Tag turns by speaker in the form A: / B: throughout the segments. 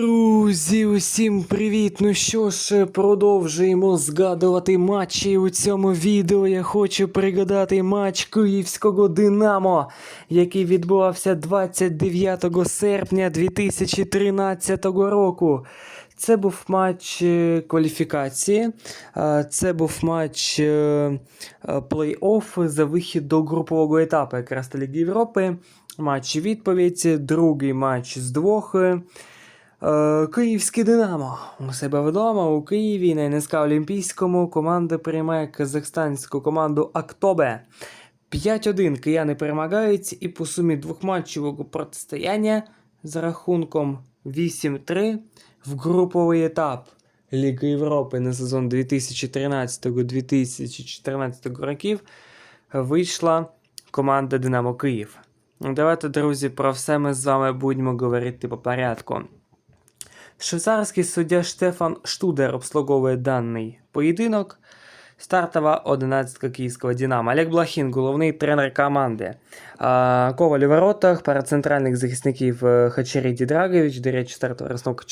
A: Друзі, усім привіт! Ну що ж, продовжуємо згадувати матчі. У цьому відео я хочу пригадати матч Київського Динамо, який відбувався 29 серпня 2013 року. Це був матч е, кваліфікації, це був матч е, е, плей-офф за вихід до групового етапу якраз Ліги Європи. Матч відповідь, другий матч з двох. Е, Київське Динамо. У себе вдома у Києві на НСК Олімпійському команда приймає казахстанську команду Актобе. 5-1 кияни перемагають і по сумі двохматчевого протистояння за рахунком 8-3 в груповий етап Ліги Європи на сезон 2013-2014 років вийшла команда Динамо Київ. Давайте, друзі, про все ми з вами будемо говорити по порядку. Швейцарський суддя Штефан Штудер обслуговує даний поєдинок. Стартова одинадцятка київського Динамо. Олег Блахін, головний тренер команди. А, Коваль у воротах, пара центральних захисників е, Хачеріді Драгович. До речі, стартова розстановка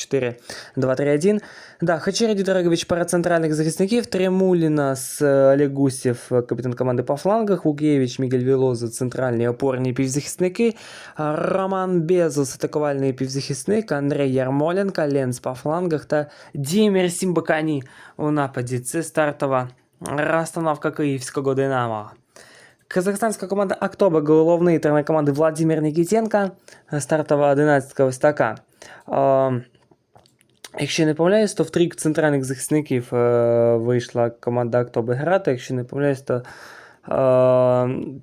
A: 4-2-3-1. Да, Хачеріді Драгович, пара центральних захисників. Тремуліна з е, Олег Гусєв, е, капітан команди по флангах. Лукєвич, Мігель Вілоза, центральні опорні півзахисники. А, Роман Безус, атакувальний півзахисник. Андрей Ярмоленко, Ленс по флангах та Дімір Сімбакані у нападі. Це стартова розстановка київського Динамо. Казахстанська команда Актоба, головний тренер команди Владимир Нікітенко, стартова 11 ось така. Якщо не помиляюсь, то в трік центральних захисників е, вийшла команда Актоби грати. Якщо не помиляюсь, то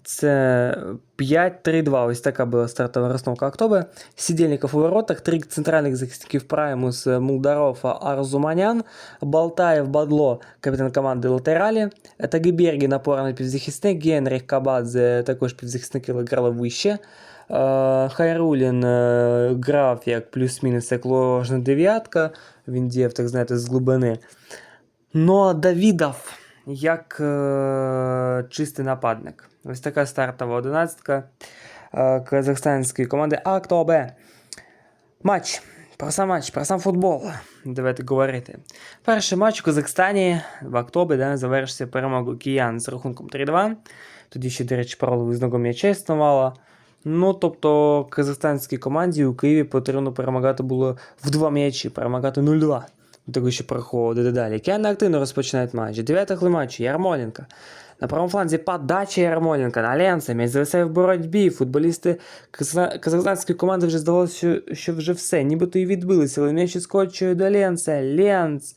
A: це 5-3-2. Ось така була стартова розстановка Актоби. Сидельников у воротах, трік центральних захисників Праймус, Мулдаров, Арзуманян, Балтаєв, Бадло, капітан команди Латералі, Тагібергі, напорний півзахисник, Генріх Кабадзе, також півзахисники грали вище. Е, Хайрулін е, грав як плюс-мінус як ложна дев'ятка, він діяв, так знаєте, з глибини. Ну а Давідов Як е, чистий нападник. Ось така стартова одинадцятка е, казахстанської команди Актобе. Матч. Про сам матч, про сам футбол. Давайте говорити. Перший матч у Казахстані в Актобі да, завершився перемогою киян з рахунком 3-2. Тоді ще, до речі, паролу визнаком м'яча існувало. Ну, тобто, казахстанській команді у Києві потрібно перемагати було в два м'ячі, перемагати 0-2. До того, що проходить далі. Кияни активно розпочинають матч. Дев'ятий хвилин матчу Ярмоленко. На правому фланзі подача Ярмоленка на Ленца, м'яч зависає в боротьбі. Футболісти каза- казахстанської команди вже здавалося, що, вже все, нібито і відбилися, але м'яч скочує до Ленца. Ленц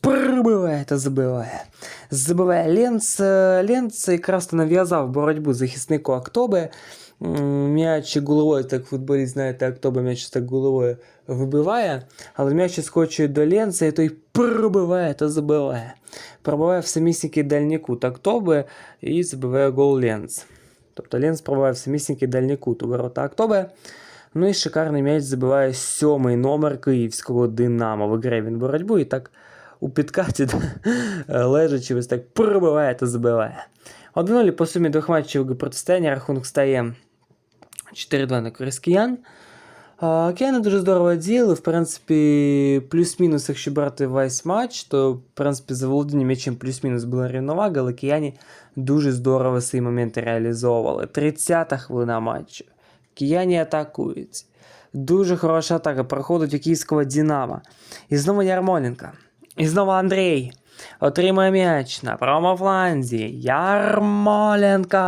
A: пробиває та забиває. Забиває. Е, Ленц якраз нав'язав боротьбу захиснику Актоби. М'яч головою, так футболіст, знаєте, Актоби м'яч так головою вибиває, але м'яч скочує до Ленца, і той пробиває та забиває. Пробиває в самісінький дальній кут Актоби і забиває гол Ленц. Тобто Ленц пробиває в самісінький дальній кут у ворота Актоби. Ну і шикарний м'яч забиває сьомий номер київського Динамо. Виграє він боротьбу і так у підкаті, лежачи, ось так пробиває та забиває. 1-0 по сумі двох матчів протистояння рахунок стає 4-2 на користь киян. А, Кияни дуже здорово діяли. В принципі, плюс-мінус, якщо брати весь матч, то в принципі за володінням м'ячем плюс-мінус була рівновага, але кияні дуже здорово свої моменти реалізовували. 30-та хвилина матчу. Кияні атакують. Дуже хороша атака проходить у київського Динамо. І знову Ярмоленко. І знову Андрій. Отримує м'яч на правому фланзі. Ярмоленка.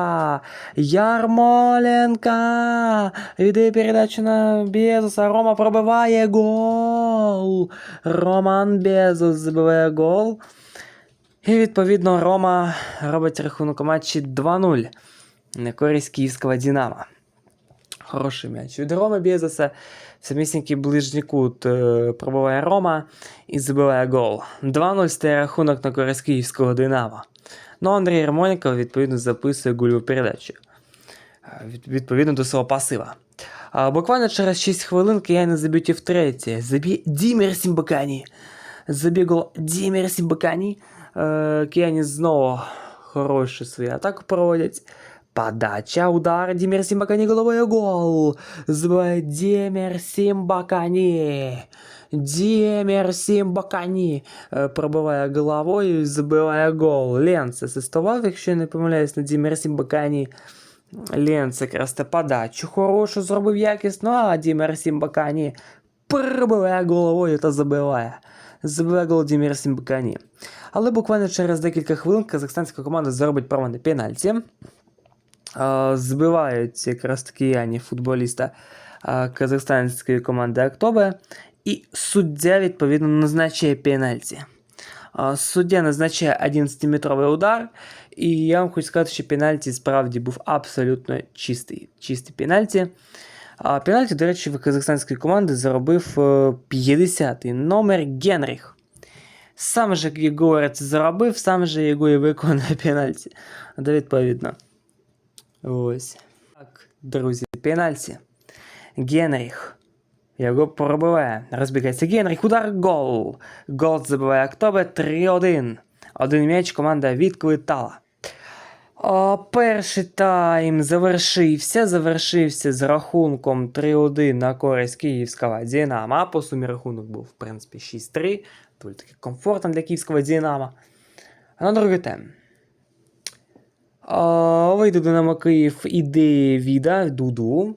A: Ярмоленка. Йде передачу на Безуса. Рома пробиває гол. Роман Безус забиває гол. І відповідно Рома робить рахунок у матчі 2-0 на користь київського Динамо. Хороший м'яч. Від Роми Безоса самісінький ближній кут е, пробиває Рома і забиває гол. 2-0 стає рахунок на користь київського Динамо. Ну, Андрій Ярмоленко, відповідно, записує гольову передачу. Е, Відповідно до свого пасива. А буквально через 6 хвилин кияни заб'ють і втретє. Заб'є Дімір Сімбакані. Заб'є Дімір Сімбакані. Е, Кияні знову хорошу свою атаку проводять. Подача, удар, Дімір Сімбакані головою гол. Забиває Дімір Сімбакані. Дімер Сімбакані е, пробиває головою і забиває гол. Ленц асистував, якщо я не помиляюсь, на Дімер Сімбакані. Ленц якраз та подачу хорошу зробив якісно, а Дімер Сімбакані пробиває головою та забиває. Забиває гол Дімер Сімбакані. Але буквально через декілька хвилин казахстанська команда заробить право на пенальті. Е, Збивають якраз таки Яні футболіста е, казахстанської команди Актобе. І суддя відповідно назначає пенальті. Суддя назначає 11-метровий удар, і я вам хочу сказати, що пенальті справді був абсолютно чистий. Чистий пенальті. Пенальті, до речі, в казахстанської команди заробив е, 50-й номер Генріх. Сам же Єгор це заробив, сам же його і виконує пенальті. Да, відповідно. Ось. Так, друзі, пенальті. Генріх. Його пробиває. Розбігається Генріх. Удар гол. Гол забиває Актобе 3-1. Один м'яч команда відквитала. О, перший тайм завершився. Завершився з рахунком 3-1 на користь київського Динамо. По сумі рахунок був, в принципі, 6-3. Доволі таки комфортно для київського Динамо. На другий тайм. О, вийде Динамо Київ іде Віда, Дуду.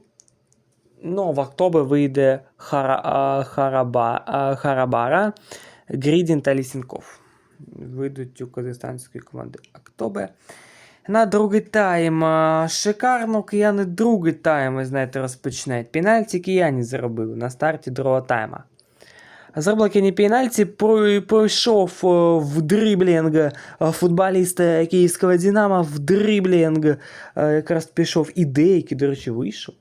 A: Ну, в октобе вийде Хара, а, Хараба, а, Харабара, Грідін та Лісінков. Вийдуть у казахстанської команди Октобе. На другий тайм. Шикарно кияни другий тайм, ви знаєте, розпочинають. Пенальті кияні заробили на старті другого тайма. Зробили кияні пенальті, прой- пройшов е, в дриблінг е, футболіст е, київського Динамо, в дриблінг е, якраз пішов ідея, який, до речі, вийшов.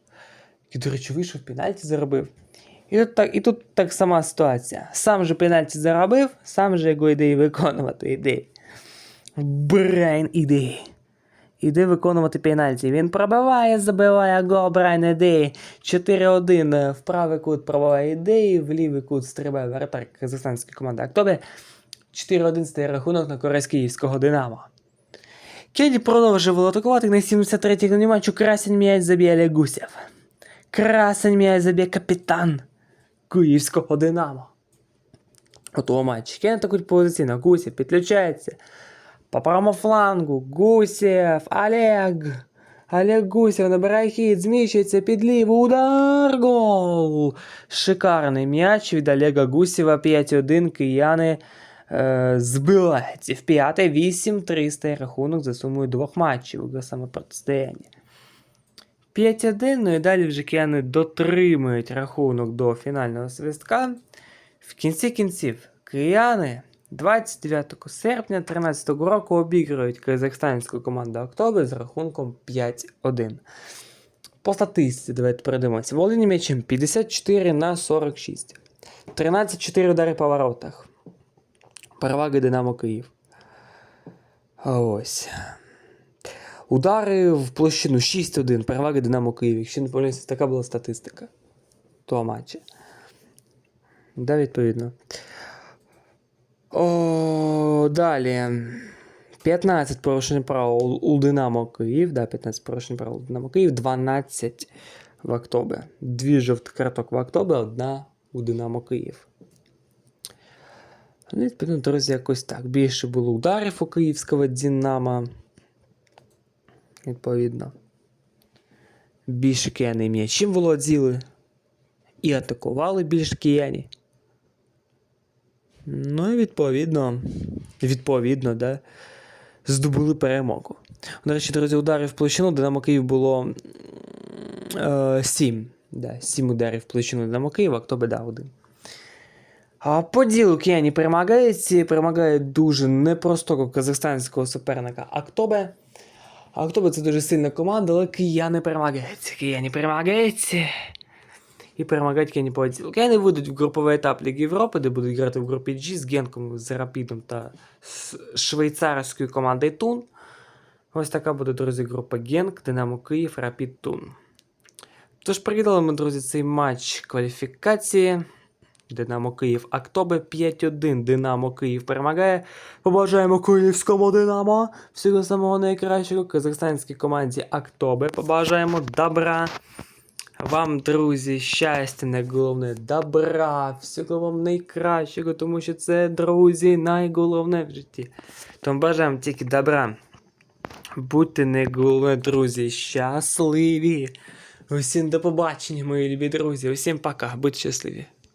A: Який, до речі, вийшов пенальті заробив. І тут, так, і тут так сама ситуація. Сам же пенальті заробив, сам же його ідеї виконувати ідеї. Брайан ідеї. Іде виконувати пенальті. Він пробиває, забиває гол Брайан ідеї. 4-1 в правий кут пробиває ідеї, в лівий кут стрибає воротар казахстанської команди Актобе. 4-1 стає рахунок на користь київського Динамо. Кеді продовжував атакувати на 73-й хвилині матчу красень м'яч заб'є Гусєв. Красень м'яч заб'є капітан київського Динамо. У того матчі. Кен атакують позиційно. Гусєв підключається. По правому флангу. Гусєв. Олег. Олег Гусєв набирає хід, зміщується під ліву. Удар. Гол. Шикарний м'яч від Олега Гусєва. 5-1. Кияни е, збивають. В п'яте 8-3 стає рахунок за сумою двох матчів у саме протистояння. 5-1, ну і далі вже кияни дотримують рахунок до фінального свистка. В кінці кінців кияни 29 серпня 2013 року обіграють казахстанську команду Октобе з рахунком 5-1. По статистиці давайте перейдемося. Володіння м'ячем 54 на 46. 13-4 удари по воротах. Перевага Динамо Київ. Ось. Удари в площину 6-1. Перевага Динамо Київ. Якщо не помиляюся, така була статистика того матча. Да, відповідно. О, далі. 15 порушень прав у Динамо Київ. Да, 15 порушень прав у Динамо Київ, 12 в Октобе. Дві жовтих карток в Октобе, одна у Динамо Київ. Ну, відповідно, друзі, якось так. Більше було ударів у київського Динамо. Відповідно. Більше кияни м'ячем володіли. І атакували більше кияні. Ну і відповідно, відповідно, да, здобули перемогу. До речі, друзі, ударів площину Динамо Київ було е, 7. Да, 7 ударів площину Динамо Києва, хто би дав один. А по ділу кияні перемагають, і перемагають дуже непростого казахстанського суперника Актобе. Актобе це дуже сильна команда, але кияни перемагають. Кияни перемагають. І перемагають Кені по ділу. Кияни вийдуть в груповий етап Ліги Європи, де будуть грати в групі G з Генком, з Рапідом та з швейцарською командою Тун. Ось така буде, друзі, група Генк, Динамо Київ, Рапід Тун. Тож пригадали ми, друзі, цей матч кваліфікації. Динамо Київ Актобе 5-1. Динамо Київ перемагає. Побажаємо київському Динамо. Всього самого найкращого казахстанській команді Актобе. Побажаємо добра. Вам, друзі, щастя, найголовне, добра, всього вам найкращого, тому що це, друзі, найголовне в житті. Тому бажаємо тільки добра. Будьте найголовне, друзі, щасливі. Усім до побачення, мої любі друзі. Усім пока, будьте щасливі.